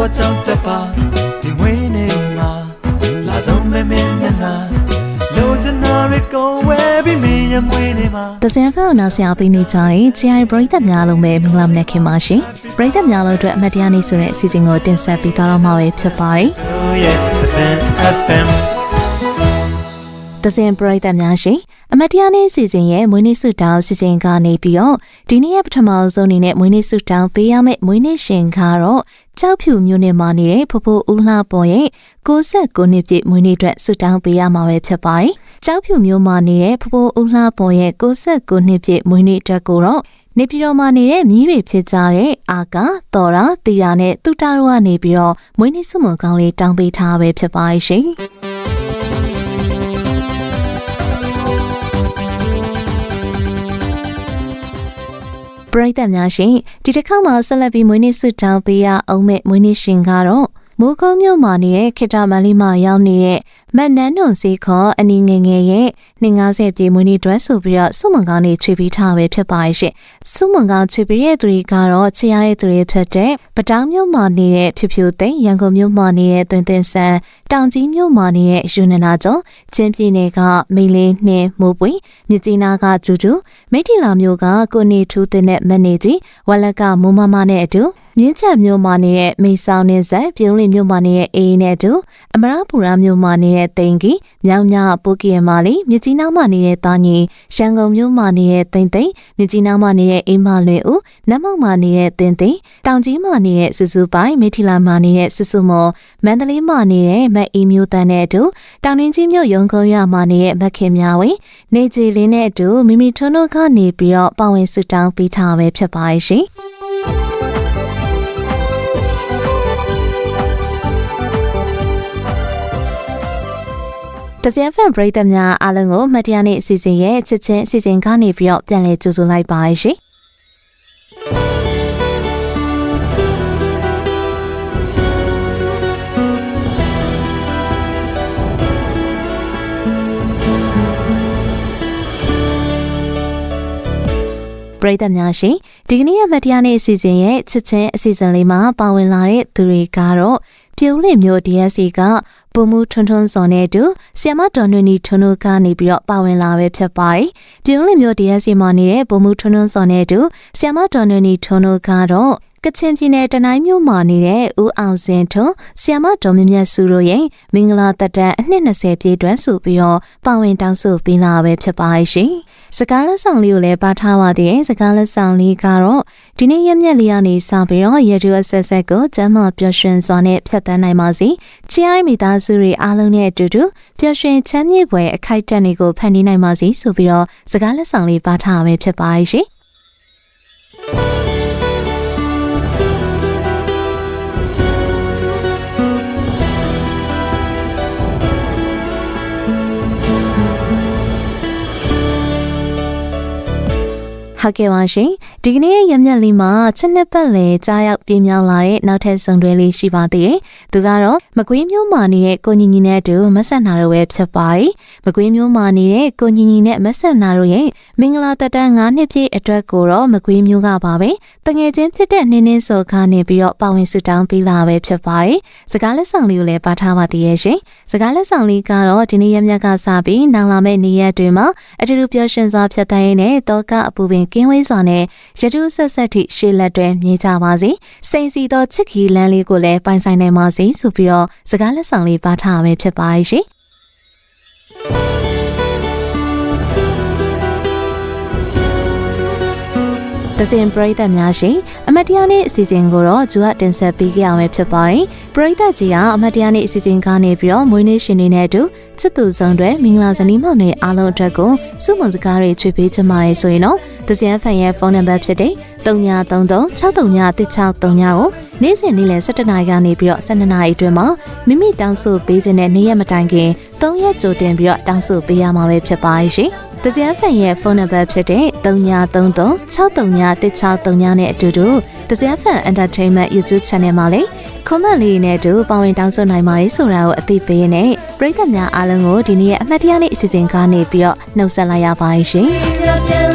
တော့ကြောက်တပါဒီဝင်းနေမှာလာဆုံးမဲမဲမျက်နှာလိုချင်တာတွေကုန်ဝဲပြီးမင်းရဲ့မွေးနေမှာတစင်ဖောက်နာဆရာပေးနေကြတဲ့ GI ပရိသတ်များလုံးပဲမင်္ဂလာမနက်ခင်းပါရှင်ပရိသတ်များလုံးအတွက်အမတ်တရားနေ့ဆိုတဲ့အစီအစဉ်ကိုတင်ဆက်ပေးသွားတော့မှာပဲဖြစ်ပါတယ် Oh yeah, အစင် FM တစင်ပရိသတ်များရှင်အမတ်တရားနေ့အစီအစဉ်ရဲ့မွေးနေ့ဆုတောင်းအစီအစဉ်ကနေပြီးတော့ဒီနေ့ရဲ့ပထမဆုံးအနေနဲ့မွေးနေ့ဆုတောင်းပေးရမယ့်မွေးနေ့ရှင်ကတော့ကြောက်ဖြူမျိုးနဲ့မာနေတဲ့ဖဖိုးဦးလှပေါ်ရဲ့69နှစ်ပြည့်မွေးနေ့အတွက်ဆုတောင်းပေးရမှာပဲဖြစ်ပါတယ်ကြောက်ဖြူမျိုးမာနေတဲ့ဖဖိုးဦးလှပေါ်ရဲ့69နှစ်ပြည့်မွေးနေ့အတွက်ကိုတော့နေပြည်တော်မှာနေတဲ့မြီးတွေဖြစ်ကြတဲ့အာကာတော်ရာတီရာနဲ့တူတာတို့ကနေပြီးတော့မွေးနေ့ဆုမွန်ကောင်းလေးတောင်းပေးထားပဲဖြစ်ပါရှင်။ ပရိသတ်များရှင်ဒီတစ်ခါမှာဆက်လက်ပြီးမွေးနေ့ဆုတောင်းပေးရအောင်မဲ့မွေးနေ့ရှင်ကတော့ မိုးကုံးမြို့မှာနေတဲ့ခေတ္တမလေးမှာရောက်နေတဲ့မတ်နန်းနွန်စီခေါ်အနီငယ်ငယ်ရဲ့250ပြည့်မွေးနေ့တွဲဆိုပြီးတော့စုမွန်ကောင်းနေချွေပြီးထားပဲဖြစ်ပါရဲ့ရှင်စုမွန်ကောင်းချွေပြီးတဲ့သူတွေကတော့ချစ်ရတဲ့သူတွေဖြစ်တဲ့ပတောင်းမြို့မှာနေတဲ့ဖြူဖြူသိန်းရန်ကုန်မြို့မှာနေတဲ့တွင်တင်ဆန်းတောင်ကြီးမြို့မှာနေတဲ့ယူနနာကျော်ချင်းပြည်နယ်ကမိန်လေးနှင်းမိုးပွေမြစ်ကြီးနားကဂျူဂျူမိထီလာမြို့ကကိုနေထူးတဲ့မန်နေကြီးဝလက်ကမိုးမမနဲ့အတူ မြင်းချက်မြို့မှာနေတဲ့မိဆောင်နေဆက်ပြုံးလီမြို့မှာနေတဲ့အေးနဲ့အတူအမရပူရာမြို့မှာနေတဲ့တိန်ကြီးမြောင်မြပိုကီယမာလီမြကြီးနားမှာနေတဲ့တာညီရန်ကုန်မြို့မှာနေတဲ့တိန်တိန်မြကြီးနားမှာနေတဲ့အိမ်မလွင်ဦးနတ်မောက်မှာနေတဲ့တင်တင်တောင်ကြီးမှာနေတဲ့စုစုပိုင်မိထီလာမှာနေတဲ့စုစုမော်မန္တလေးမှာနေတဲ့မက်အီမျိုးတန်းနဲ့အတူတောင်ရင်းကြီးမြို့ရုံကုန်းရမှာနေတဲ့မက်ခင်များဝင်နေကြီးလေးနဲ့အတူမိမိထွန်းတို့ကနေပြီးတော့ပါဝင်ဆုတောင်းပေးထားပဲဖြစ်ပါရဲ့ရှင် တစင်ဖန်ပရိသတ်များအားလုံးကိုမတရားနေ့အစီအစဉ်ရဲ့ချစ်ချင်းအစီအစဉ်ကနေပြီးတော့ပြန်လည်ကြိုဆိုလိုက်ပါရှင်ပရိသတ်များရှင်ဒီကနေ့ရဲ့မတရားနေ့အစီအစဉ်ရဲ့ချစ်ချင်းအစီအစဉ်လေးမှာပါဝင်လာတဲ့သူတွေကတော့ ပြုံးလင့်မျိုး DSC ကပုံမှုထွန်းထွန်းစော်နဲ့အတူဆီယမတော်နွေနီထွန်းတို့ကနေပြီးတော့ပါဝင်လာပဲဖြစ်ပါတယ်။ပြုံးလင့်မျိုး DSC မှာနေတဲ့ပုံမှုထွန်းထွန်းစော်နဲ့အတူဆီယမတော်နွေနီထွန်းတို့ကတော့ကချင်ပြည်နယ်တနိုင်းမြို့မှာနေတဲ့ဦးအောင်စင်ထွန်းဆီယမတော်မြတ်မြတ်စုတို့ရဲ့မင်္ဂလာတက်တန်းအနှစ်20ပြည့်တွဲဆိုပြီးတော့ပါဝင်တောင်းဆိုပေးလာပဲဖြစ်ပါရှင်။ စကားလက်ဆောင်လေးကိုလည်းပါထားပါသေးတယ်။စကားလက်ဆောင်လေးကတော့ဒီနေ့ရက်မြက်လေးကနေစပြီးတော့ရေတူအဆက်ဆက်ကိုကျမ်းမာပျော်ရွှင်စွာနဲ့ဖြတ်သန်းနိုင်ပါစေ။ချီးအိုင်းမိသားစုတွေအားလုံးနဲ့အတူတူပျော်ရွှင်ချမ်းမြေ့ဖွယ်အခိုက်အတန့်တွေကိုဖန်တီးနိုင်ပါစေဆိုပြီးတော့စကားလက်ဆောင်လေးပါထားပဲဖြစ်ပါရှင်။ ဟုတ်ကဲ့ပါရှင်ဒီကနေ့ရမျက်လေးမှာချက်နှစ်ပတ်လေကြားရောက်ပြင်းမြောက်လာတဲ့နောက်ထပ်ဆုံတွဲလေးရှိပါသေးတယ်သူကတော့မကွေးမျိုးမာနေတဲ့ကိုညီညီနဲ့အတူမဆက်နာတို့ပဲဖြစ်ပါတယ်မကွေးမျိုးမာနေတဲ့ကိုညီညီနဲ့မဆက်နာတို့ရဲ့မင်္ဂလာတက်တန်း9နှစ်ပြည့်အတွက်ကိုတော့မကွေးမျိုးကပါပဲတငယ်ချင်းဖြစ်တဲ့နင်းနင်းစောခါနေပြီးတော့ပါဝင်ဆူတောင်းပေးလာပဲဖြစ်ပါတယ်စကားလက်ဆောင်လေးကိုလည်းပါထားပါသေးရဲ့ရှင်စကားလက်ဆောင်လေးကတော့ဒီနေ့ရမျက်ကစပြီးနောင်လာမယ့်နေ့ရက်တွေမှာအတူတူပျော်ရွှင်စွာဖြတ်သန်းရင်းနဲ့တောကအပူပင်ကင်းဝေးစွာနဲ့ရတုဆက်ဆက်ထိရှေ့လက်တွဲမြင်ကြပါစေစိန်စီသောချစ်ခီလန်းလေးကိုလည်းပိုင်ဆိုင်နိုင်ပါစေဆိုပြီးတော့စကားလက်ဆောင်လေးပါထားရမယ်ဖြစ်ပါရဲ့ရှင်တစင်ပရိသတ်များရှင်အမတ်တရားနေ့အစီအစဉ်ကိုတော့ဂျူကတင်ဆက်ပေးကြရမယ်ဖြစ်ပါတယ်ပရိသတ်ကြီးကအမတ်တရားနေ့အစီအစဉ်ကနေပြီးတော့မွေးနေ့ရှင်တွေနဲ့အတူချစ်သူဆောင်တွေမင်္ဂလာဇနီးမောင်နှင့်အားလုံးအတွက်ကိုစုမုံစကားတွေချွေပေးချင်ပါတယ်ဆိုရင်တော့ တစင်ဖန်ရဲ့ဖုန်းနံပါတ်ဖြစ်တဲ့3933 639 163ကိုနေ့စဉ်နေ့လယ်17နာရီကနေပြီးတော့12နာရီအတွင်းမှာမိမိတောင်းဆိုပေးခြင်းနဲ့နေ့ရက်မတိုင်ခင်3ရက်ကြိုတင်ပြီးတော့တောင်းဆိုပေးရမှာပဲဖြစ်ပါရဲ့ရှင်။တစင်ဖန်ရဲ့ဖုန်းနံပါတ်ဖြစ်တဲ့3933 639 163နဲ့အတူတူတစင်ဖန် Entertainment YouTube Channel မှာလည်း comment လေးနဲ့အတူပါဝင်တောင်းဆိုနိုင်ပါတယ်ဆိုတာကိုအသိပေးရင်းနဲ့ပရိသတ်များအားလုံးကိုဒီနေ့ရဲ့အမှတ်တရနေ့အစီအစဉ်ကနေပြီးတော့နှုတ်ဆက်လိုက်ရပါတယ်ရှင်။